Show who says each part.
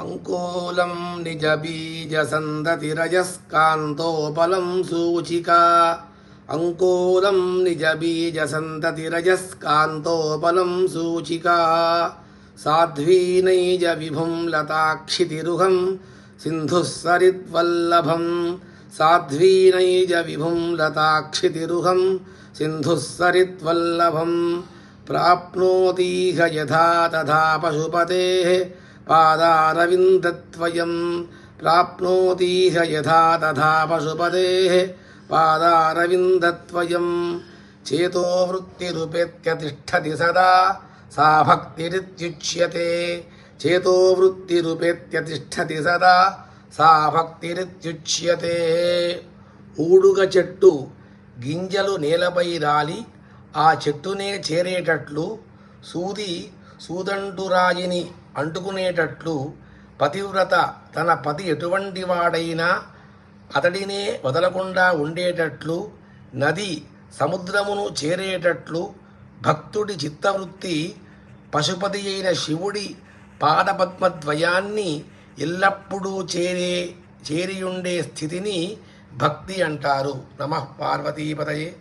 Speaker 1: अङ्कूलं निजबीजसन्ततिरजस्कान्तोपलं सूचिका। अङ्कूलं निजबीजसन्ततिरजस्कान्तोपलं सूचिका। साध्वीनैजविभुं लताक्षितिरुहं सिन्धुः सरिद्वल्लभं साध्वीनैजविभुं लताक्षितिरुहं सिन्धुः सरिद्वल्लभं प्राप्नोतीह यथा तथा पशुपतेः పాదారవిందత్వయం ప్రాప్నోతీహ యథా తథా పశుపదే పాదారవిందత్వయం చేతో వృత్తిరుపేత్య సదా సా భక్తిరిత్యుచ్యతే చేతో వృత్తిరుపేత్య సదా సా భక్తిరిత్యుచ్యతే. ఊడుగ చెట్టు గింజలు నేలపై రాలి ఆ చెట్టునే చేరేటట్లు సూది సూదంటురాయిని అంటుకునేటట్లు పతివ్రత తన పతి ఎటువంటి వాడైనా అతడినే వదలకుండా ఉండేటట్లు నది సముద్రమును చేరేటట్లు భక్తుడి చిత్తవృత్తి పశుపతి అయిన శివుడి పాదపద్మద్వయాన్ని ఎల్లప్పుడూ చేరే చేరియుండే స్థితిని భక్తి అంటారు. నమ పార్వతీపతయే.